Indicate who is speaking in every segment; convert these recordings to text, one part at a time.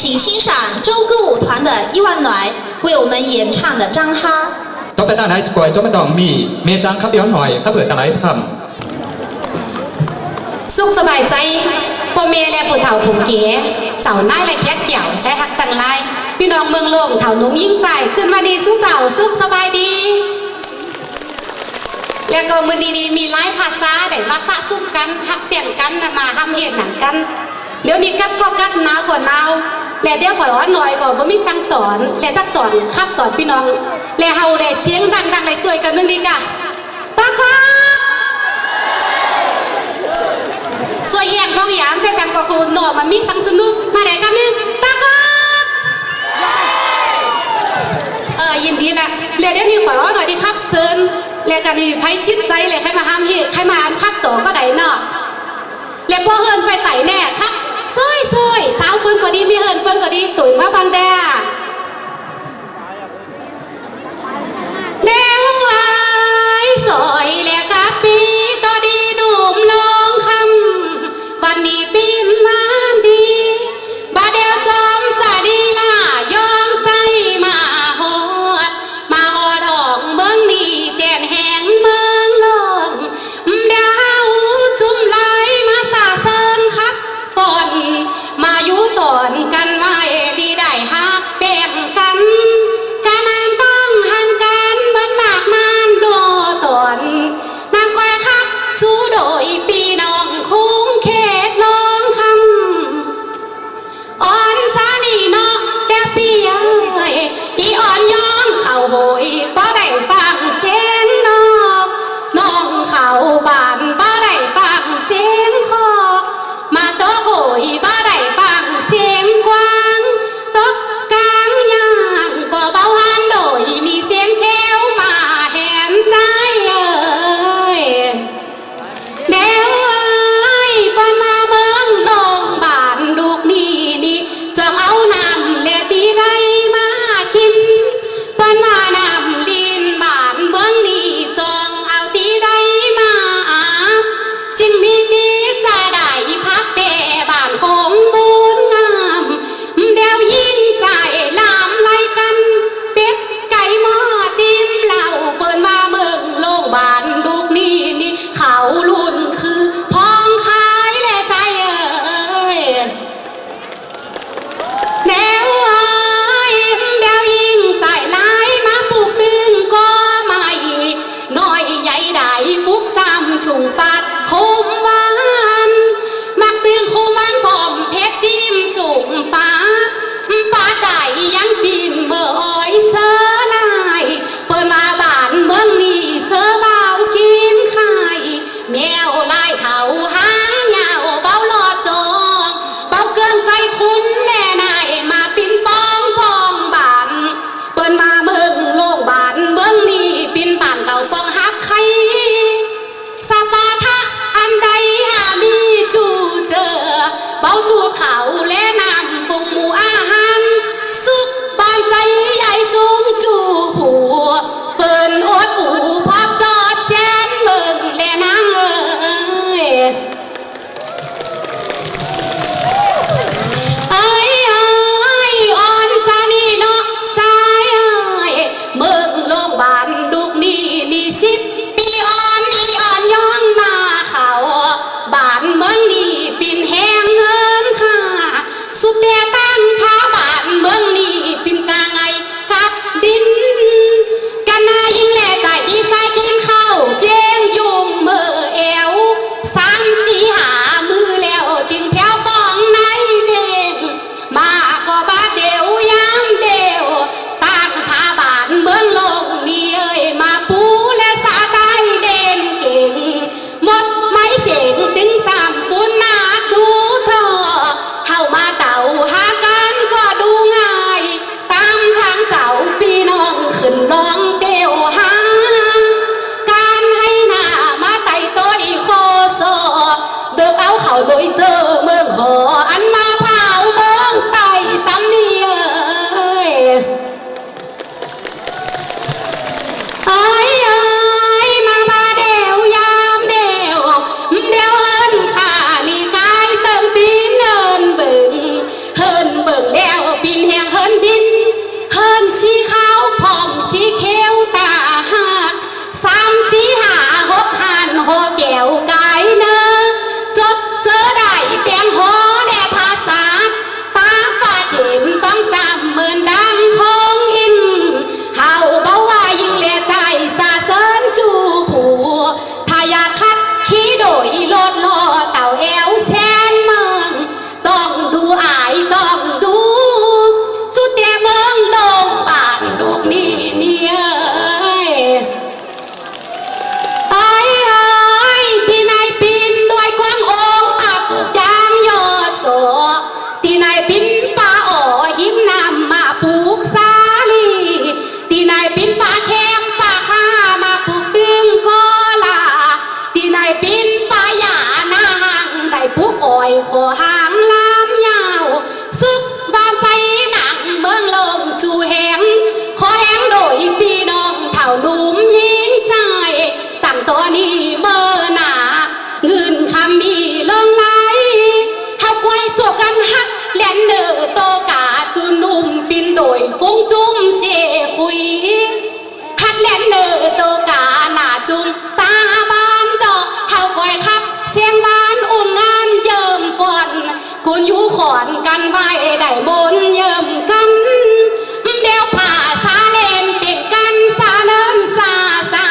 Speaker 1: 请欣赏周歌舞团的伊万暖为我们演唱的《张哈》。
Speaker 2: ก็เป็นอะไรกวยจ้าไม่ต้องมีเมจังขับย้อนหน่อยถ้าเผื่อตั้ะไรทำ
Speaker 3: สุขสบายใจพ่อแม่และผู้เฒ่าผู้แก่เจ้าหน้ายและแขกเกี่ยวแซ่ฮักตั้งไลพี่น้องเมืองลงเฒ่านุ่มยิ่งใจขึ้นมาดีสุขเจ้าสุขสบายดี แล้วก็มือดีๆมีไลฟ์ภาษาได้มาษาสุขกันหักเปลี่ยนกันมาทำเหตุหนังกันเดี๋ยวนี้กัดก็กัดหนาวกว่าหนาว และเดี๋ยวข่อยว่อน้อยก็บ่มีสั่งตอน และจักตอนขับตอนพี่น้อง และเฮาได้เสียงดังๆได้สวยกันนึงดีกะตาคอสวยแหงน้องหยามใช่จังก็คุหน้อมันมีสังสนุกมาได้กันนึงตาคอเออยินดีแหละเรียนได้นี่ขอยว่าหน่อยดีครับเซินเรียกันนี่ไพ่จิตใจเลยใครมาห้ามเหตุใครมาห้ามคับตัวก็ได้เนาะเรียนพ่อเฮินไปไต่แน่ครับ ซอยซอยสาวเบิ้งก็ดีมีเอิญเบิ้งก็ดีตุ๋ยมาฟังแด้ นายบินบาเค อนกันไว้ได้บนเยิมกัน เดี๋ยวผ่าซาเลนเปลี่ยนกันซาเนินซาเศร้า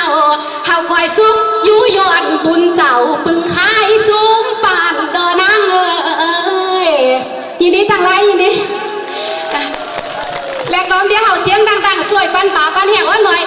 Speaker 3: เฮาคอยซุกยุยอนบุญเจ้าปึงขายสูงปานเดอนางเอ้ยยินดีทางไรยินดีและตอนเดียวเฮาเสียงดังๆสวยปันป่าปันแหงว่าหน่อย